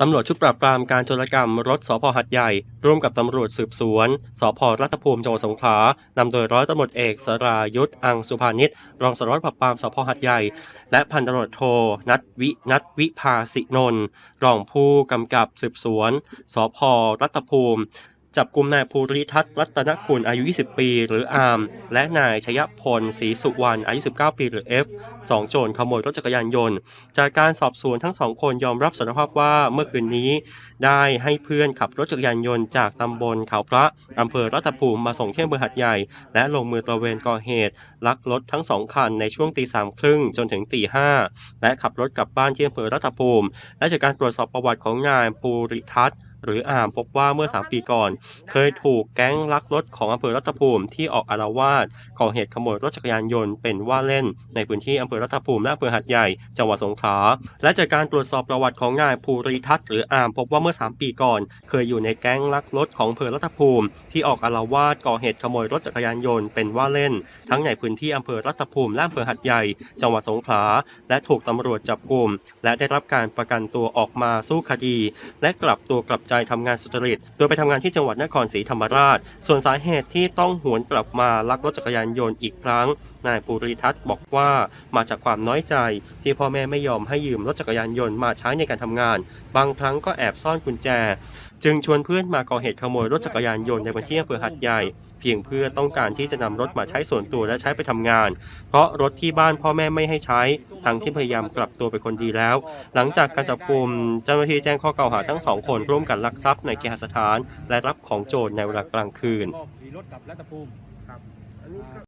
ตำรวจชุดปราบปรามการโจรกรรมรถสพหัดใหญ่ ร่วมกับตำรวจสืบสวนสพรัฐภูมิจังหวัดสงขลานำโดยร้อยตำรวจเอกสรายุทธ์อังสุภานิชรองสารวัตรปราบปรามสพหัดใหญ่ และพันตำรวจโทนัทวินัทวิภาสินนท์รองผู้กำกับสืบสวนสพรัฐภูมิ จับกลุ่มนายภูริทัศน์รัตนกุลอายุ 20 ปี หรืออาร์ม และนายชยพลศรีสุวรรณอายุ 19 ปี หรือ F สองโจรขโมยรถจักรยานยนต์ จากการสอบสวนทั้งสองคนยอมรับสารภาพว่าเมื่อคืนนี้ ได้ให้เพื่อนขับรถจักรยานยนต์จากตำบลเขาพระอำเภอรัตภูมิมาส่งเที่อำเภอหัดใหญ่ และลงมือตระเวนก่อเหตุ ลักรถทั้งสองคันในช่วงตีสามครึ่งจนถึงตีห้าและขับรถกลับบ้านที่อำเภอรัตภูมิ และจากการตรวจสอบประวัติของนายภูริทัศน์ หรืออามพบว่าเมื่อ 3 ปีก่อน เคยถูกแก๊งลักรถของอำเภอรัตภูมิที่ออกอารวาสก่อเหตุขโมยรถจักรยานยนต์เป็นว่าเล่น ในพื้นที่อำเภอรัตภูมิและอำเภอหัดใหญ่จังหวัดสงขลาและจากการตรวจสอบประวัติของนายภูริทัศน์หรืออามพบว่าเมื่อ 3 ปีก่อน เคยอยู่ในแก๊งลักรถของอำเภอรัตภูมิ ที่ออกอารวาสก่อเหตุขโมยรถจักรยานยนต์เป็นว่าเล่น ทั้งในพื้นที่อำเภอรัตภูมิและอำเภอหัดใหญ่ จังหวัดสงขลาและถูกตำรวจจับกลุ่มและได้รับการประกันตัวออกมาสู้คดี และกลับตัวกลับใจทำงานสุจริต โดยไปทำงานที่จังหวัดนครศรีธรรมราช ส่วนสาเหตุที่ต้องหวนกลับมาลักรถจักรยานยนต์อีกครั้ง นายปุริทัศน์บอกว่ามาจากความน้อยใจ ที่พ่อแม่ไม่ยอมให้ยืมรถจักรยานยนต์มาใช้ในการทำงาน บางครั้งก็แอบซ่อนกุญแจ จึงชวนเพื่อนมาก่อเหตุขโมยรถจักรยานยนต์ในพื้นที่อำเภอหัดใหญ่ เพียงเพื่อต้องการที่จะนำรถมาใช้ส่วนตัวและใช้ไปทำงาน เพราะรถที่บ้านพ่อแม่ไม่ให้ใช้ ทั้งที่พยายามกลับตัวเป็นคนดีแล้ว หลังจากการจับกุมเจ้าหน้าที่แจ้งข้อกล่าวหาทั้งสองคนร่วมกันลักทรัพย์ในเคหสถาน และรับของโจรในเวลากลางคืน